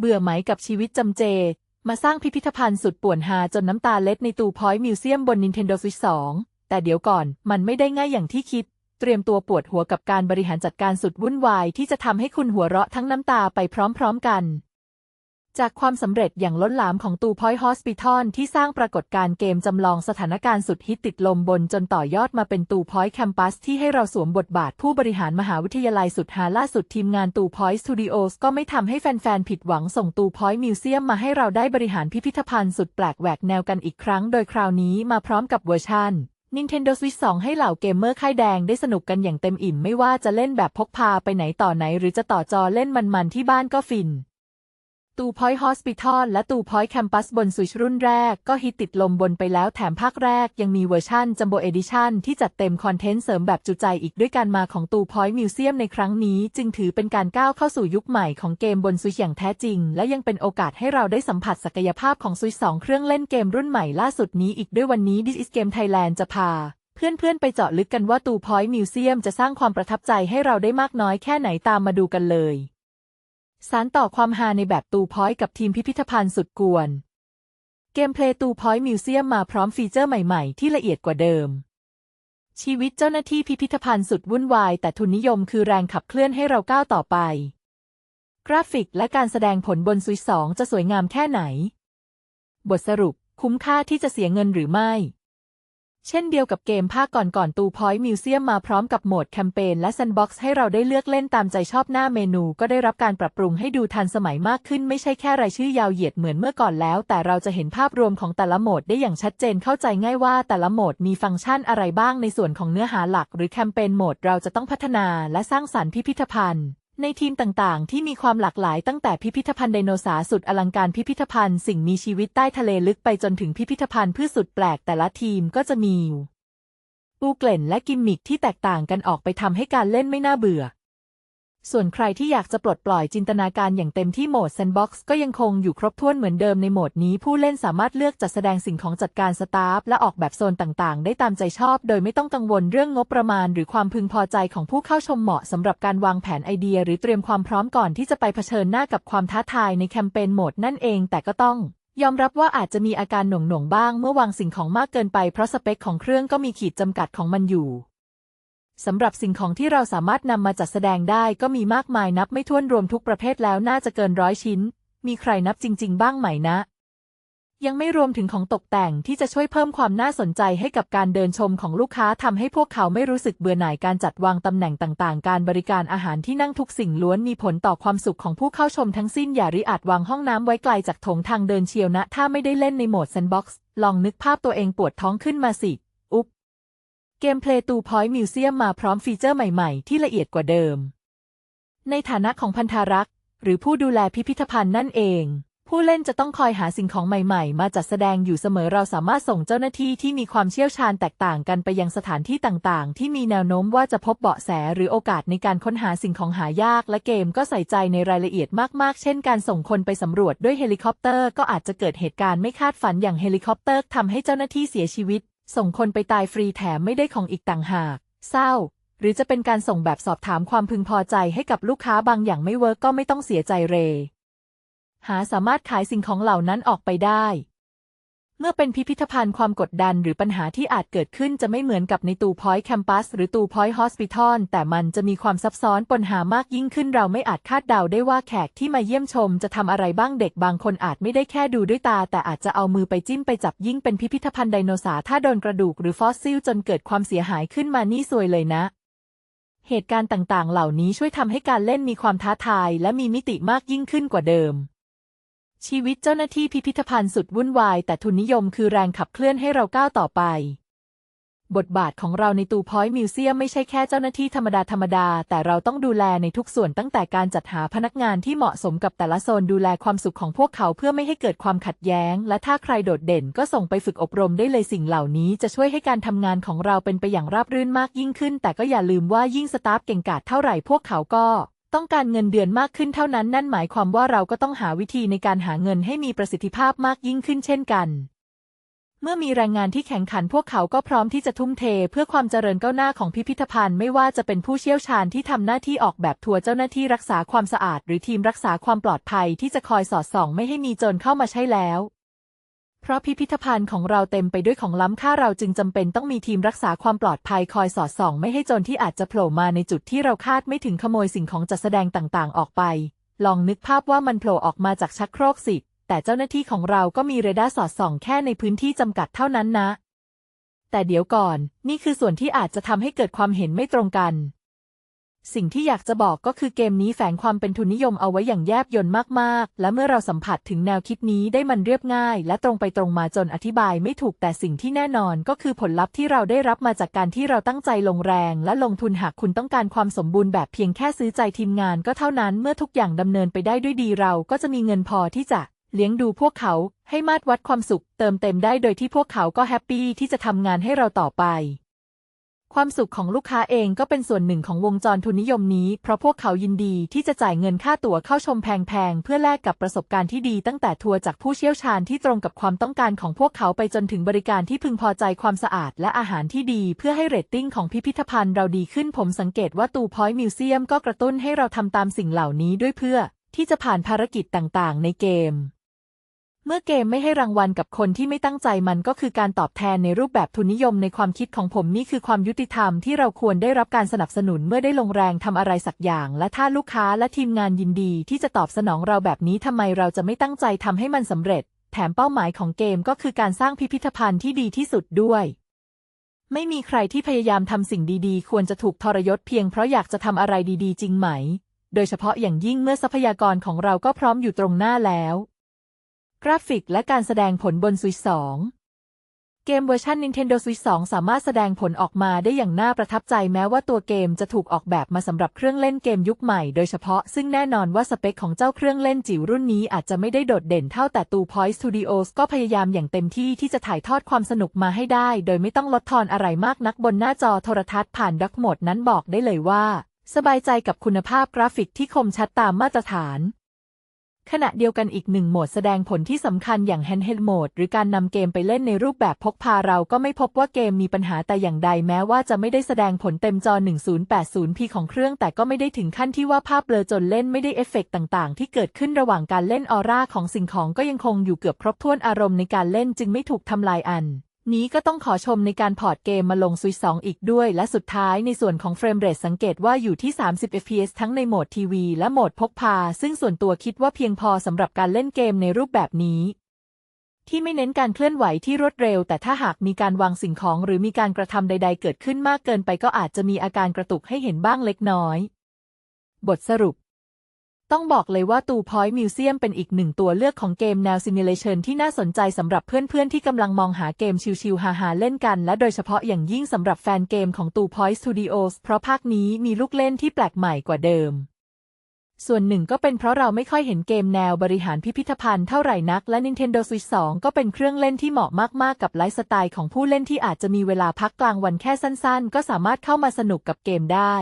เบื่อไหมกับชีวิตจำเจ มาสร้างพิพิธภัณฑ์สุดป่วนฮาจนน้ำตาเล็ดในตู้พอยต์มิวเซียมบน Nintendo Switch 2 แต่เดี๋ยวก่อนมันไม่ได้ง่ายอย่างที่คิด เตรียมตัวปวดหัวกับการบริหารจัดการสุดวุ่นวายที่จะทำให้คุณหัวเราะทั้งน้ำตาไปพร้อมๆกัน จากความสำเร็จอย่างล้นหลามของตูพอยต์ฮอสปิทอลที่สร้างปรากฏการณ์เกมจำลองสถานการณ์สุดฮิตติดลมบนจนต่อยอดมาเป็นตูพอยต์แคมปัสที่ให้เราสวมบทบาทผู้บริหารมหาวิทยาลัยสุดฮาล่าสุดทีมงานตูพอยต์สตูดิโอสก็ไม่ทำให้แฟนๆ ผิดหวังส่งตูพอยต์มิวเซียมมาให้เราได้บริหารพิพิธภัณฑ์สุดแปลกแหวกแนวกันอีกครั้ง โดยคราวนี้มาพร้อมกับเวอร์ชัน Nintendo Switch 2 ให้เหล่าเกมเมอร์ค่ายแดงได้สนุกกันอย่างเต็มอิ่มไม่ว่าจะเล่นแบบพกพาไปไหนต่อไหน หรือจะต่อจอเล่นมันๆที่บ้านก็ฟิน ตูพอยต์ฮอสปิทอลและตูพอยต์แคมปัสบนสวิชรุ่นแรกก็ฮิตติดลมบนไปแล้วแถมภาคแรกยังมีเวอร์ชั่นจัมโบเอดิชันที่จัดเต็มคอนเทนต์เสริมแบบจุใจอีกด้วยการมาของตูพอยต์มิวเซียมในครั้งนี้ จึงถือเป็นการก้าวเข้าสู่ยุคใหม่ของเกมบนสวิชอย่างแท้จริง และยังเป็นโอกาสให้เราได้สัมผัสศักยภาพของสวิช2เครื่องเล่นเกมรุ่นใหม่ล่าสุดนี้อีกด้วยวันนี้ This is Game Thailand จะพาเพื่อนๆ ไปเจาะลึกกันว่าตูพอยต์มิวเซียมจะสร้างความประทับใจให้เราได้มากน้อยแค่ไหนตามมาดูกันเลย สารต่อความฮาในแบบตูพอยต์กับทีมพิพิธภัณฑ์สุดกวน เกมเพลย์ตูพอยต์มิวเซียมมาพร้อมฟีเจอร์ใหม่ๆ ที่ละเอียดกว่าเดิม ชีวิตเจ้าหน้าที่พิพิธภัณฑ์สุดวุ่นวาย แต่ทุนนิยมคือแรงขับเคลื่อนให้เราก้าวต่อไป กราฟิกและการแสดงผลบนสวิตสองจะสวยงามแค่ไหน บทสรุปคุ้มค่าที่จะเสียเงินหรือไม่ เช่นเดียวกับเกมภาคก่อนๆตูพอยต์มิวเซียมมาพร้อมกับโหมดแคมเปญและแซนด์บ็อกซ์ให้เราได้เลือกเล่นตามใจชอบหน้าเมนู ก็ได้รับการปรับปรุงให้ดูทันสมัยมากขึ้นไม่ใช่แค่รายชื่อยาวเหยียดเหมือนเมื่อก่อนแล้ว แต่เราจะเห็นภาพรวมของแต่ละโหมดได้อย่างชัดเจนเข้าใจง่ายว่าแต่ละโหมดมีฟังก์ชันอะไรบ้างในส่วนของเนื้อหาหลัก หรือแคมเปญโหมดเราจะต้องพัฒนาและสร้างสรรค์พิพิธภัณฑ์ ในทีมต่างๆ ที่มีความหลากหลายตั้งแต่พิพิธภัณฑ์ไดโนเสาร์สุดอลังการพิพิธภัณฑ์สิ่งมีชีวิตใต้ทะเลลึกไปจนถึงพิพิธภัณฑ์พืชสุดแปลกแต่ละทีมก็จะมีปูเกล่นและกิมมิคที่แตกต่างกันออกไปทำให้การเล่นไม่น่าเบื่อ ส่วนใครที่อยากจะปลดปล่อยจินตนาการอย่างเต็มที่โหมด Sandbox ก็ยังคงอยู่ครบถ้วนเหมือนเดิมในโหมดนี้ ผู้เล่นสามารถเลือกจัดแสดงสิ่งของจัดการสตาฟและออกแบบโซนต่างๆ ได้ตามใจชอบ โดยไม่ต้องกังวลเรื่องงบประมาณ หรือความพึงพอใจของผู้เข้าชมเหมาะสำหรับการวางแผนไอเดีย หรือเตรียมความพร้อมก่อนที่จะไปเผชิญหน้ากับความท้าทายในแคมเปญโหมดนั่นเองแต่ก็ต้องยอมรับว่าอาจจะมีอาการหน่วงๆบ้าง เมื่อวางสิ่งของมากเกินไปเพราะสเปคของเครื่องก็มีขีดจำกัดของมันอยู่ สำหรับสิ่งของที่เราสามารถนำมาจัดแสดงได้ก็มีมากมายนับไม่ถ้วนรวมทุกประเภทแล้วน่าจะเกินร้อยชิ้น มีใครนับจริง ๆ บ้างไหมนะ ยังไม่รวมถึงของตกแต่งที่จะช่วยเพิ่มความน่าสนใจให้กับการเดินชมของลูกค้าทำให้พวกเขาไม่รู้สึกเบื่อหน่ายการจัดวางตำแหน่งต่างๆ การบริการอาหารที่นั่งทุกสิ่งล้วนมีผลต่อความสุขของผู้เข้าชมทั้งสิ้นอย่าริอาจวางห้องน้ำไว้ไกลจากโถงทางเดินเชียวนะ ถ้าไม่ได้เล่นในโหมดแซนด์บ็อกซ์ลองนึกภาพตัวเองปวดท้องขึ้นมาสิ เกมเพลย์ตูพอยต์มิวเซียมมาพร้อมฟีเจอร์ใหม่ๆ ที่ละเอียดกว่าเดิม ในฐานะของพันธารักษ์ หรือผู้ดูแลพิพิธภัณฑ์นั่นเอง ผู้เล่นจะต้องคอยหาสิ่งของใหม่ๆ มาจัดแสดงอยู่เสมอเราสามารถส่งเจ้าหน้าที่ที่มีความเชี่ยวชาญแตกต่างกันไปยังสถานที่ต่างๆ ที่มีแนวโน้มว่าจะพบเบาะแสหรือโอกาสในการค้นหาสิ่งของหายากและเกมก็ใส่ใจในรายละเอียดมากๆ เช่น การส่งคนไปสำรวจด้วยเฮลิคอปเตอร์ก็อาจจะเกิดเหตุการณ์ไม่คาดฝันอย่างเฮลิคอปเตอร์ทำให้เจ้าหน้าที่เสียชีวิต ส่งคนไปตายฟรีแถมไม่ได้ของอีกต่างหาก เศร้า หรือจะเป็นการส่งแบบสอบถามความพึงพอใจให้กับลูกค้าบางอย่างไม่เวิร์กก็ไม่ต้องเสียใจเร หาสามารถขายสิ่งของเหล่านั้นออกไปได้ เมื่อเป็นพิพิธภัณฑ์ความกดดันหรือปัญหาที่อาจเกิดขึ้นจะไม่เหมือนกับในตูพอยต์แคมปัสหรือตูพอยต์ฮอสพิทอลแต่มันจะมีความซับซ้อนปนหามากยิ่งขึ้นเราไม่อาจคาดเดาได้ว่าแขกที่มาเยี่ยมชมจะทำอะไรบ้างเด็กบางคนอาจไม่ได้แค่ดูด้วยตา แต่อาจจะเอามือไปจิ้มไปจับยิ่งเป็นพิพิธภัณฑ์ไดโนเสาร์ถ้าโดนกระดูกหรือฟอสซิลจนเกิดความเสียหายขึ้นมานี่ซวยเลยนะเหตุการณ์ต่างๆ เหล่านี้ช่วยทำให้การเล่นมีความท้าทาย และมีมิติมากยิ่งขึ้นกว่าเดิม ชีวิตเจ้าหน้าที่พิพิธภัณฑ์สุดวุ่นวาย แต่ทุนนิยมคือแรงขับเคลื่อนให้เราก้าวต่อไป บทบาทของเราในตูพอยต์มิวเซียมไม่ใช่แค่เจ้าหน้าที่ธรรมดาธรรมดา แต่เราต้องดูแลในทุกส่วนตั้งแต่การจัดหาพนักงานที่เหมาะสมกับแต่ละโซนดูแลความสุขของพวกเขาเพื่อไม่ให้เกิดความขัดแย้ง และถ้าใครโดดเด่นก็ส่งไปฝึกอบรมได้เลยสิ่งเหล่านี้ จะช่วยให้การทำงานของเราเป็นไปอย่างราบรื่นมากยิ่งขึ้น แต่ก็อย่าลืมว่ายิ่งสตาฟเก่งกาจเท่าไหร่พวกเขาก็ ต้องการเงินเดือนมากขึ้นเท่านั้นนั่นหมายความว่าเราก็ต้องหาวิธีในการหาเงินให้มีประสิทธิภาพมากยิ่งขึ้นเช่นกัน เมื่อมีแรงงานที่แข่งขันพวกเขาก็พร้อมที่จะทุ่มเท เพื่อความเจริญก้าวหน้าของพิพิธภัณฑ์ไม่ว่าจะเป็นผู้เชี่ยวชาญที่ทำหน้าที่ออกแบบทัวร์เจ้าหน้าที่รักษาความสะอาด หรือทีมรักษาความปลอดภัยที่จะคอยสอดส่อง ไม่ให้มีโจรเข้ามาใช่แล้ว เพราะพิพิธภัณฑ์ของเราเต็มไปด้วยของล้ำค่าเราจึงจำเป็นต้องมีทีมรักษาความปลอดภัยคอยสอดส่อง ไม่ให้โจรที่อาจจะโผล่มาในจุดที่เราคาดไม่ถึงขโมยสิ่งของจัดแสดงต่างๆ ออกไป ลองนึกภาพว่ามันโผล่ออกมาจากชักโครกสิแต่เจ้าหน้าที่ของเราก็มีเรดาร์สอดส่อง แค่ในพื้นที่จำกัดเท่านั้นนะ แต่เดี๋ยวก่อน นี่คือส่วนที่อาจจะทำให้เกิดความเห็นไม่ตรงกัน สิ่งที่อยากจะบอกก็คือเกมนี้แฝงความเป็นทุนนิยมเอาไว้อย่างแยบยลมาก ๆ และเมื่อเราสัมผัสถึงแนวคิดนี้ได้มันเรียบง่าย และตรงไปตรงมาจนอธิบายไม่ถูกแต่สิ่งที่แน่นอนก็คือผลลัพธ์ที่เราได้รับมาจากการที่เราตั้งใจลงแรง และลงทุนหากคุณต้องการความสมบูรณ์แบบเพียงแค่ซื้อใจทีมงานก็เท่านั้นเมื่อทุกอย่างดำเนินไปได้ด้วยดีเราก็จะมีเงินพอที่จะเลี้ยงดูพวกเขาให้มาตรวัดความสุข เติมเต็มได้โดยที่พวกเขาก็แฮปปี้ที่จะทำงานให้เราต่อไป ความสุขของลูกค้าเองก็เป็นส่วนหนึ่งของวงจรทุนนิยมนี้ เพราะพวกเขายินดีที่จะจ่ายเงินค่าตั๋วเข้าชมแพงๆ เพื่อแลกกับประสบการณ์ที่ดีตั้งแต่ทัวร์จากผู้เชี่ยวชาญที่ตรงกับความต้องการของพวกเขาไปจนถึงบริการที่พึงพอใจความสะอาดและอาหารที่ดีเพื่อให้เรตติ้งของพิพิธภัณฑ์เราดีขึ้นผมสังเกตว่าตูพอยต์มิวเซียมก็กระตุ้นให้เราทำตามสิ่งเหล่านี้ด้วยเพื่อที่จะผ่านภารกิจต่างๆ ในเกม เมื่อเกมไม่ให้รางวัลกับคนที่ไม่ตั้งใจมันก็คือการตอบแทนในรูปแบบทุนนิยมในความคิดของผมนี่คือความยุติธรรมที่เราควรได้รับการสนับสนุนเมื่อได้ลงแรงทำอะไรสักอย่าง และถ้าลูกค้าและทีมงานยินดีที่จะตอบสนองเราแบบนี้ทำไมเราจะไม่ตั้งใจทำให้มันสำเร็จ แถมเป้าหมายของเกมก็คือการสร้างพิพิธภัณฑ์ที่ดีที่สุดด้วย ไม่มีใครที่พยายามทำสิ่งดีๆ ควรจะถูกทรยศเพียงเพราะอยากจะทำอะไรดีๆ จริงไหม โดยเฉพาะอย่างยิ่งเมื่อทรัพยากรของเราก็พร้อมอยู่ตรงหน้าแล้ว กราฟิกและการแสดงผลบน Switch 2 เกมเวอร์ชัน Nintendo Switch 2 สามารถแสดงผลออกมาได้อย่างน่าประทับใจแม้ว่าตัวเกมจะถูกออกแบบมาสำหรับเครื่องเล่นเกมยุคใหม่โดยเฉพาะซึ่งแน่นอนว่าสเปคของเจ้าเครื่องเล่นจิ๋วรุ่นนี้อาจจะไม่ได้โดดเด่นเท่าแต่ตู Point Studios ก็พยายามอย่างเต็มที่ที่จะถ่ายทอดความสนุกมาให้ได้ โดยไม่ต้องลดทอนอะไรมากนักบนหน้าจอโทรทัศน์ผ่านดักโหมดนั้นบอกได้เลยว่า สบายใจกับคุณภาพกราฟิกที่คมชัดตามมาตรฐาน ขณะเดียวกันอีกหนึ่งโหมดแสดงผลที่สำคัญอย่าง Handheld Mode หรือการนำเกมไปเล่นในรูปแบบพกพาเราก็ไม่พบว่าเกมมีปัญหาแต่อย่างใดแม้ว่าจะไม่ได้แสดงผลเต็มจอ 1080p ของเครื่องแต่ก็ไม่ได้ถึงขั้นที่ว่าภาพเบลอจนเล่นไม่ได้เอฟเฟกต์ต่างๆ ที่เกิดขึ้นระหว่างการเล่นออร่าของสิ่งของก็ยังคงอยู่เกือบครบถ้วนอารมณ์ในการเล่นจึงไม่ถูกทำลายอัน นี้ก็ต้องขอชมในการพอร์ตเกมมาลง Switch 2อีกด้วย และสุดท้ายในส่วนของเฟรมเรทสังเกตว่าอยู่ที่ 30 fps ทั้งในโหมดทีวีและโหมดพกพา ซึ่งส่วนตัวคิดว่าเพียงพอสำหรับการเล่นเกมในรูปแบบนี้ ที่ไม่เน้นการเคลื่อนไหวที่รวดเร็ว แต่ถ้าหากมีการวางสิ่งของหรือมีการกระทำใด ๆ เกิดขึ้นมากเกินไปก็อาจจะมีอาการกระตุกให้เห็นบ้างเล็กน้อย บทสรุป ต้องบอกเลยว่าตูพอยต์มิวเซียมเป็นอีกหนึ่งตัวเลือกของเกมแนวซิมูเลชันที่น่าสนใจสำหรับเพื่อนๆ ที่กำลังมองหาเกมชิวๆฮาๆ เล่นกัน และโดยเฉพาะอย่างยิ่งสำหรับแฟนเกมของตูพอยต์สตูดิโอสเพราะภาคนี้มีลูกเล่นที่แปลกใหม่กว่าเดิม ส่วนหนึ่งก็เป็นเพราะเราไม่ค่อยเห็นเกมแนวบริหารพิพิธภัณฑ์เท่าไหร่นัก และ Nintendo Switch 2 ก็เป็นเครื่องเล่นที่เหมาะมากๆ กับไลฟ์สไตล์ของผู้เล่นที่อาจจะมีเวลาพักกลางวันแค่สั้น ๆ ก็สามารถเข้ามาสนุกกับเกมได้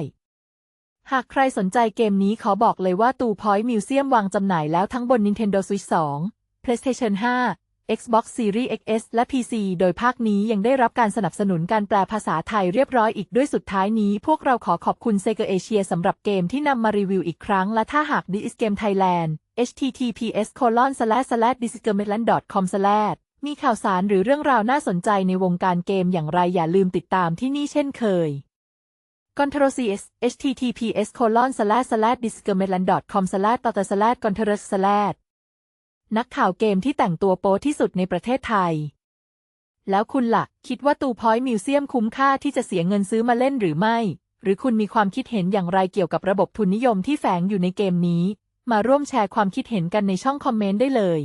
หากใครสนใจเกมนี้ขอบอกเลยว่าตู Point Museum วางจำหน่ายแล้วทั้งบน Nintendo Switch 2 PlayStation 5 Xbox Series XS และ PC โดยภาคนี้ยังได้รับการสนับสนุนการแปลภาษาไทยเรียบร้อยอีกด้วยสุดท้ายนี้ พวกเราขอขอบคุณ Sega Asia สำหรับเกมที่นำมารีวิวอีกครั้ง และถ้าหาก This is Game Thailand https colon slash slash this is game com slash มีข่าวสารหรือเรื่องราวน่าสนใจในวงการเกมอย่างไรอย่าลืมติดตามที่นี่เช่นเคย Control CS https colon slash slash discomeland com slash ต่อ slash control slash นักข่าวเกมที่แต่งตัวโป๊ที่สุดในประเทศไทย แล้วคุณล่ะ คิดว่าตูพอยต์มิวเซียมคุ้มค่าที่จะเสียเงินซื้อมาเล่นหรือไม่ หรือคุณมีความคิดเห็นอย่างไรเกี่ยวกับระบบทุนนิยมที่แฝงอยู่ในเกมนี้ มาร่วมแชร์ความคิดเห็นกันในช่องคอมเมนต์ได้เลย